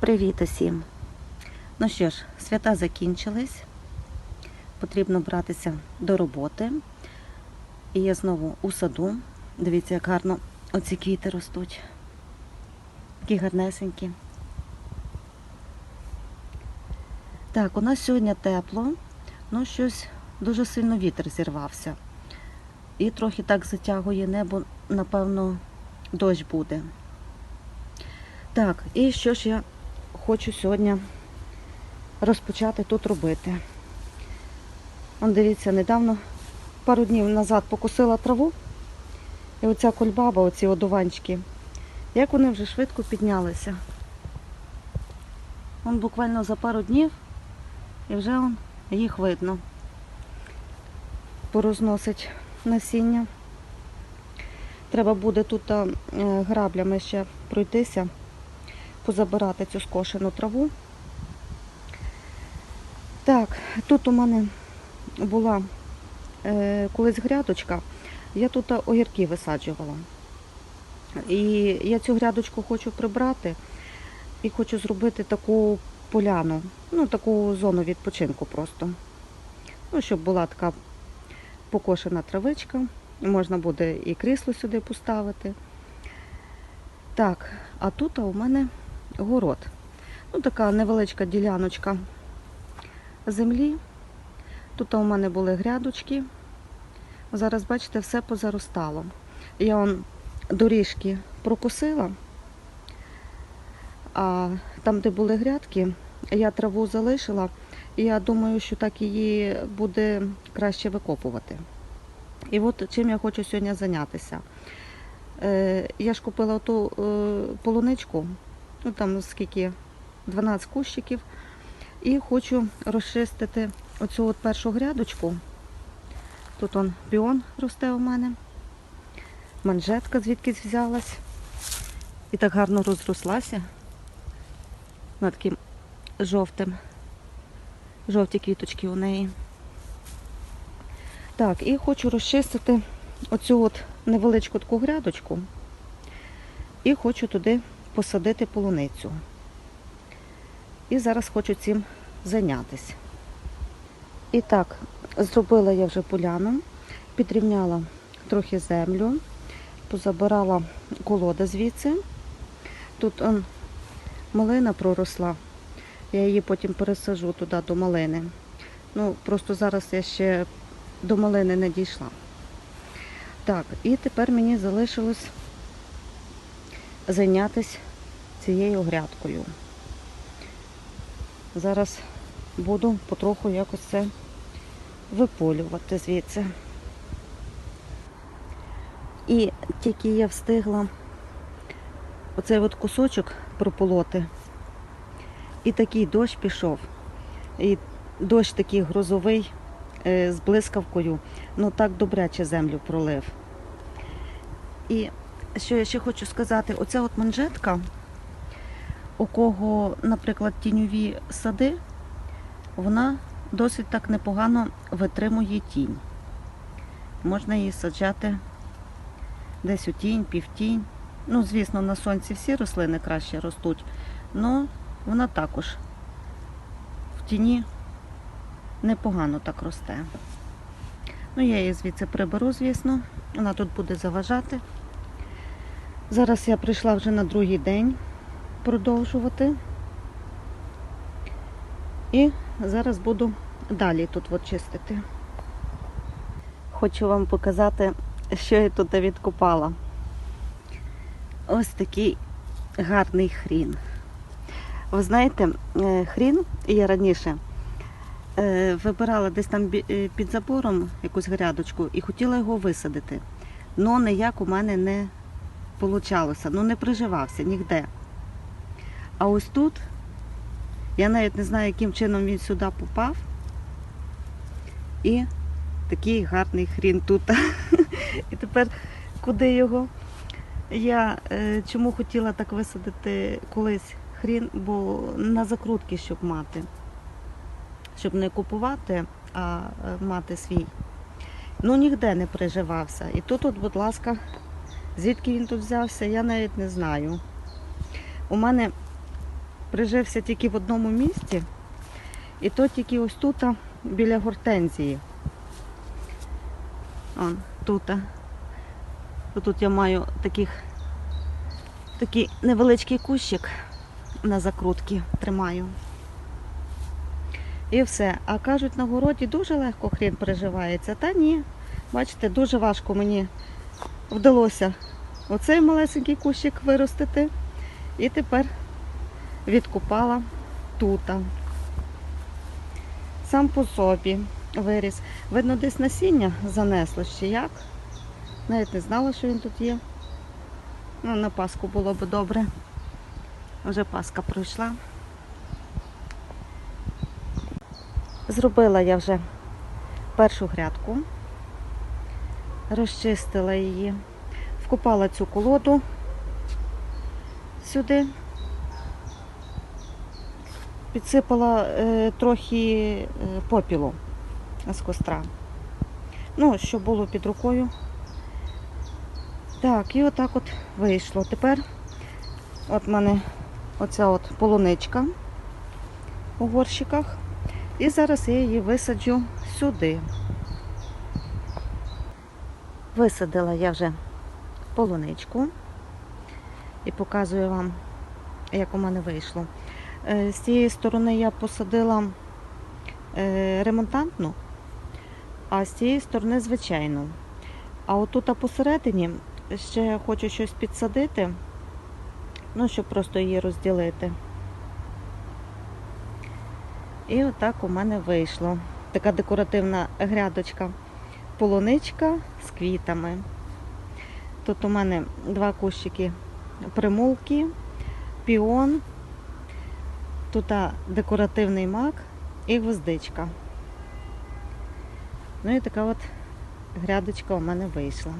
Привіт усім! Ну що ж, свята закінчились. Потрібно братися до роботи. І я знову у саду. Дивіться, як гарно оці квіти ростуть. Такі гарнесенькі. Так, у нас сьогодні тепло, ну щось дуже сильно вітер зірвався. І трохи так затягує небо, напевно, дощ буде. Так, і що ж я хочу сьогодні розпочати тут робити. Он дивіться, недавно, пару днів назад покусила траву. І оця кульбаба, оці одуванчики, як вони вже швидко піднялися. Он буквально за пару днів і вже он, їх видно. Порозносить насіння. Треба буде тут е, граблями ще пройтися позабирати цю скошену траву. Так, тут у мене була е, колись грядочка, я тут огірки висаджувала. І я цю грядочку хочу прибрати і хочу зробити таку поляну, ну таку зону відпочинку просто. Ну, щоб була така покошена травичка, можна буде і крісло сюди поставити. Так, а тут у мене город. Ну, така невеличка діляночка землі. Тут у мене були грядочки. Зараз, бачите, все позаростало. Я вон доріжки прокусила, а там, де були грядки, я траву залишила, я думаю, що так її буде краще викопувати. І от чим я хочу сьогодні зайнятися. Е, Я ж купила ту е, полуничку, ну там скільки 12 кущиків. І хочу розчистити оцю от першу грядочку. Тут он піон росте у мене. Манжетка звідкись взялась. І так гарно розрослася. Вона таким жовтим. Жовті квіточки у неї. Так, і хочу розчистити оцю от невеличку таку грядочку. І хочу туди посадити полуницю. І зараз хочу цим зайнятися. І так, зробила я вже поляну, підрівняла трохи землю, позабирала колода звідси. Тут он, малина проросла, я її потім пересажу туди до малини. Ну, просто зараз я ще до малини не дійшла. Так, і тепер мені залишилось зайнятися цією грядкою. Зараз буду потроху якось це виполювати звідси. І тільки я встигла оцей от кусочок прополоти, і такий дощ пішов. І дощ такий грозовий е, з блискавкою, ну так добряче землю пролив. І що я ще хочу сказати, оця от манжетка, у кого, наприклад, тіньові сади, вона досить так непогано витримує тінь. Можна її саджати десь у тінь, півтінь. Ну, звісно, на сонці всі рослини краще ростуть, але вона також в тіні непогано так росте. Ну, я її звідси приберу, звісно, вона тут буде заважати. Зараз я прийшла вже на другий день продовжувати. І зараз буду далі тут от чистити. Хочу вам показати, що я тут відкопала. Ось такий гарний хрін. Ви знаєте, е, хрін я раніше е, вибирала десь там е, під забором якусь грядочку і хотіла його висадити. але ніяк у мене не вийшло, ну не приживався ніде. А ось тут я навіть не знаю, яким чином він сюди попав. І такий гарний хрін тут. І тепер куди його? Я е, чому хотіла так висадити колись хрін, бо на закрутки, щоб мати. Щоб не купувати, а е, мати свій. Ну ніде не приживався. І тут, от, будь ласка, звідки він тут взявся, я навіть не знаю. У мене прижився тільки в одному місці. І то тільки ось тут, біля гортензії. Он, тут. Тут я маю таких, такий невеличкий кущик на закрутки тримаю. І все. А кажуть, на городі дуже легко хрін переживається. Та ні. Бачите, дуже важко мені вдалося оцей малесенький кущик виростити. І тепер відкупала тута. Сам по собі виріс. Видно, десь насіння занесло ще як. Навіть не знала, що він тут є. Ну, на Пасху було б добре. Вже Пасха пройшла. Зробила я вже першу грядку, розчистила її, вкопала цю колоду сюди, підсипала е, трохи е, попілу з костра. Ну, що було під рукою. Так, і отак от вийшло. Тепер от в мене оця от полуничка у горщиках. І зараз я її висаджу сюди. Висадила я вже полуничку і показую вам, як у мене вийшло. Е, З цієї сторони я посадила е, ремонтантну, а з цієї сторони звичайну. А отут посередині ще хочу щось підсадити, ну, щоб просто її розділити. І отак у мене вийшло. Така декоративна грядочка. Полуничка з квітами. Тут у мене два кущики примулки, піон, тут декоративний мак і гвоздичка. Ну і така от грядочка у мене вийшла.